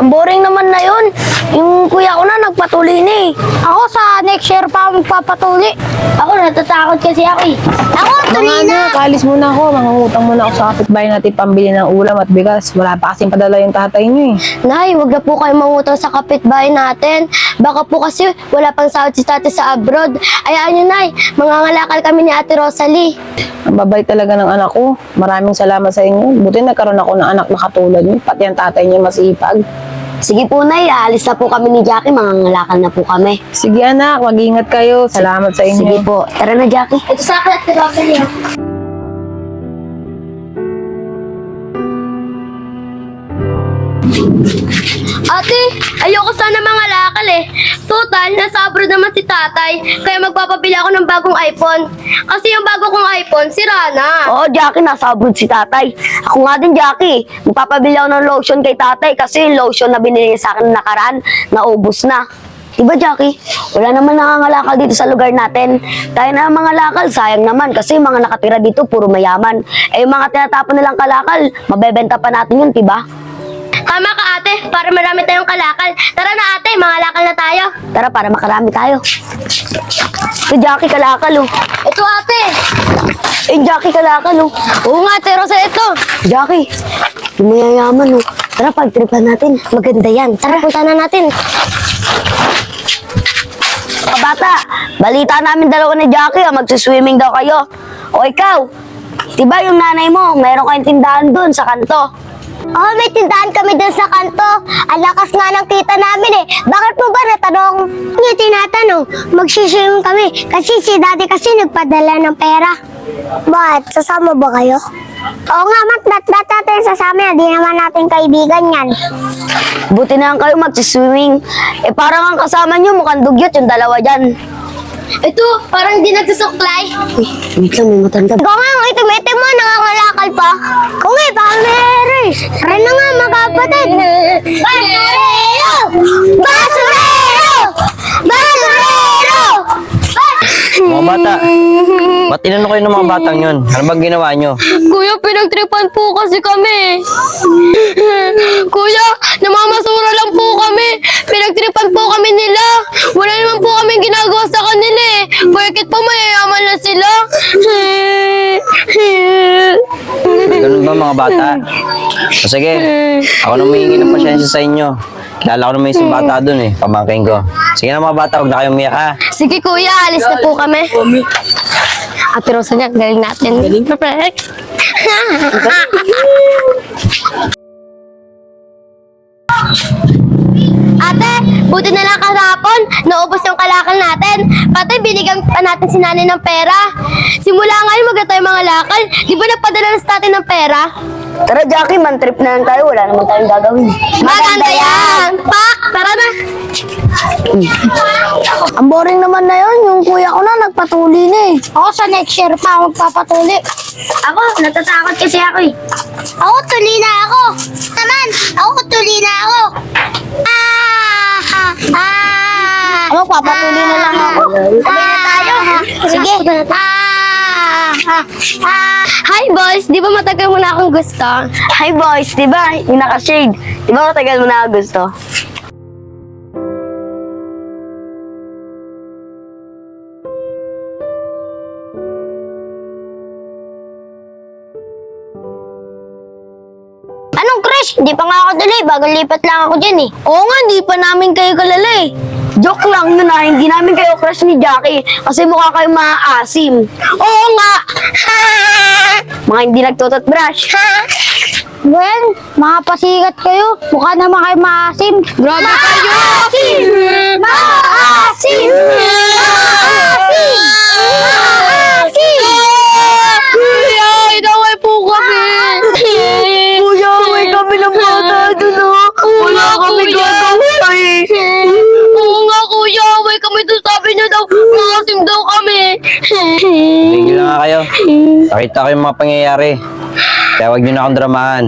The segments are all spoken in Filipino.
Ang boring naman na yun. Yung kuya ko na nagpatuli na eh. Ako sa next year pa ako magpapatuli. Ako natatakot kasi ako eh. Ako, tuli Mga na. anak, alis muna ako. Mangungutang muna ako sa kapitbahay natin pambili ng ulam at bigas. Wala pa kasing padala yung tatay niyo eh. Nay, wag na po kayo mangutang sa kapitbahay natin. Baka po kasi wala pang sahod si tati sa abroad. Ayaan nyo, Nay. Mangangalakal kami ni Ate Rosalie. Ang babay talaga ng anak ko. Maraming salamat sa inyo. Buti nagkaroon ako ng anak na katulad niyo. Pati ang tatay niya masipag. Sige po, Nay. Aalis na po kami ni Jackie. Mangangalakal na po kami. Sige anak, mag-ingat kayo. Salamat sa inyo. Sige po. Tara na, Jackie. Ito sa akin, Ate Rosalie. Ate, ayoko sana mga lakal eh. Total, nasa abroad naman si tatay. Kaya magpapabili ako ng bagong iPhone. Kasi yung bago kong iPhone, sira na. Oo, Jackie, nasa si tatay. Ako nga din, Jackie. Magpapabili ako ng lotion kay tatay kasi yung lotion na binili niya sa akin na nakaraan, naubos na. Diba, Jackie? Wala naman nangangalakal dito sa lugar natin. Tayo na mga lakal, sayang naman kasi mga nakatira dito puro mayaman. Eh, yung mga tinatapon nilang kalakal, mabebenta pa natin yun, diba? Tama ka ate, para marami tayong kalakal. Tara na ate, mga lakal na tayo. Tara, para makarami tayo. Si Jackie kalakal, oh. Ito ate. Eh, Jackie kalakal, oh. Oo nga ate, Rosa, ito. Jackie, yung mayayaman, oh. Tara, pagtripan natin. Maganda yan. Tara, punta na natin. Mga bata, balita namin dalawa ni Jackie, ah, magsiswimming daw kayo. O ikaw, di ba yung nanay mo, meron kayong tindahan doon sa kanto? Oh, may tindahan kami dun sa kanto. Ang lakas nga ng kita namin eh. Bakit mo ba natanong? Yung tinatanong, magsiswimming kami. Kasi si daddy kasi nagpadala ng pera. Bakit? Sasama ba kayo? Oo nga, mat, dat, dat natin sasama. Di naman natin kaibigan yan. Buti na lang kayo magsiswimming. Eh parang ang kasama nyo, mukhang dugyot yung dalawa dyan. Ito, parang di nagsusuklay. Uy, wait lang, may matanda. Ikaw nga, ang itim-itim mo, nangangalakal pa. Kung nga, baka meron. Tara na nga, magkapatid. Basurero! Basurero! Basurero! Mga bata, ba't tinanong kayo ng mga batang yun? Ano bang ginawa nyo? Kuya, pinagtripan po kasi kami. Kuya, namamasura lang Porkit po mayayaman na sila. Ganun ba mga bata? O sige, ako na humihingi ng pasyensya sa inyo. Kilala ko naman yung isang bata dun eh, pamangkin ko. Sige na mga bata, huwag na kayong umiyak ha. Sige kuya, alis na po kami. Ate Rosa niya, galing natin. Galing Perfect. Ate, buti na lang kahapon, naubos yung kalakal natin. Pati binigyan pa natin si nanay ng pera. Simula ngayon maganda tayo mga lakal. Di ba napadala na sa atin ng pera? Tara Jackie, man trip na lang tayo. Wala naman tayong gagawin. Maganda yan! Pak, tara na! Ang boring naman na yun. Yung kuya ko na nagpatuli na eh. Ako sa next year pa ako magpapatuli. Ako, natatakot kasi ako eh. Ako tuli na ako. Naman, ako tuli na ako. Ah! Ah! Ako, papatuli na lang ako. Sabay na tayo. Sige. Ah! Ah! Hi boys, di ba matagal mo na akong gusto? Hi boys, di ba? Yung naka-shade. Di ba matagal mo na ako gusto? Anong crush? Di pa nga ako tuloy, bagong lipat lang ako dyan eh. Oo nga, di pa namin kayo kalala eh. Joke lang yun ah, hindi namin kayo crush ni Jackie kasi mukha kayong mga asim. Oo nga! Mga hindi nagtututbrush. Well, mga pasikat kayo. Mukha naman kayo maasim. Grabe kayo! Maasim! Maasim! Maasim! Nakita ko yung mga pangyayari. Kaya huwag nyo na akong dramahan.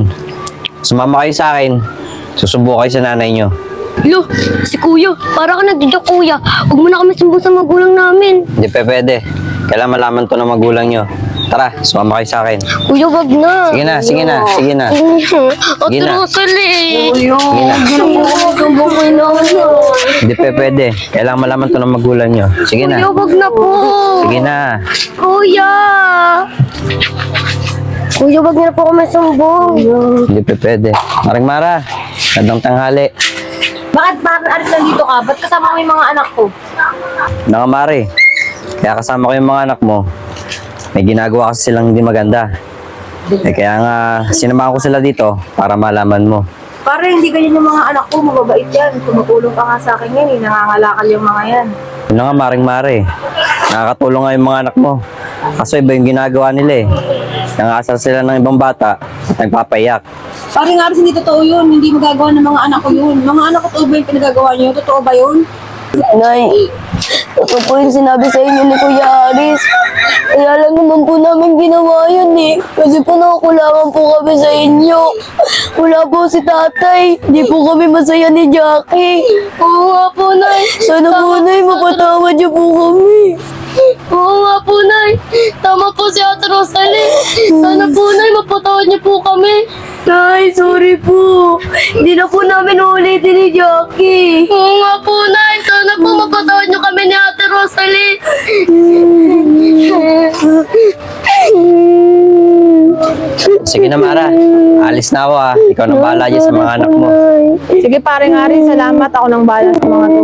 Sumama kayo sa akin. Susubo kayo sa nanay nyo. Lo, si kuya. Para ka nagdidok, kuya. Huwag mo na kami sumbong sa magulang namin. Hindi pa pwede. Kailangan malaman to ng magulang nyo. Tara, sumama kayo sa akin. Kuya, wag na. Sige na, sige na, sige na. Sige na. Kuya, Sige na. sumbong ko na. Hindi pa pwede. Kailangan malaman to ng magulang nyo. Sige na. Kuya, wag na po. Sige na. Kuya. Kuya, wag na po ako masumbong. Hindi pa pwede. Maring Mara, gandang tanghali. Bakit bakit alis nandito ka? Ba't kasama mo yung mga anak ko? Nakamari. Kaya kasama ko yung mga anak mo. May ginagawa kasi silang hindi maganda. Eh kaya nga, sinamahan ko sila dito para malaman mo. Para hindi ganyan yung mga anak ko, mababait yan. Tumutulong ka nga sa akin yan, eh. nangangalakal yung mga yan. Yun na nga, maring mare. Nakakatulong nga yung mga anak mo. Kaso iba yung ginagawa nila eh. Nangasal sila ng ibang bata at nagpapayak. Parang nga hindi totoo yun, hindi magagawa ng mga anak ko yun. Mga anak ko to ba yung pinagagawa niyo? Totoo ba yun? Nay, ito po yung sinabi sa inyo ni Kuya Aris. Kaya lang naman po namin ginawa yun eh. Kasi po nakukulangan po kami sa inyo. Wala po si tatay. Hindi po kami masaya ni Jackie. Oo nga po, Nay. Sana po, Nay, mapatawad niyo po kami. Oo nga po, Nay. Tama po si Ate Rosalie. Sana po, Nay, mapatawad niyo po kami. Nay, sorry po. Hindi na po namin ulitin ni Jackie. Oo nga po, Nay. Sana po mapatawad niyo kami ni Ate Rosalie. Sige na Mara, alis na ako ah. Ikaw na bahala dyan sa mga anak mo. Sige pare nga rin, salamat. Ako nang bahala sa mga to.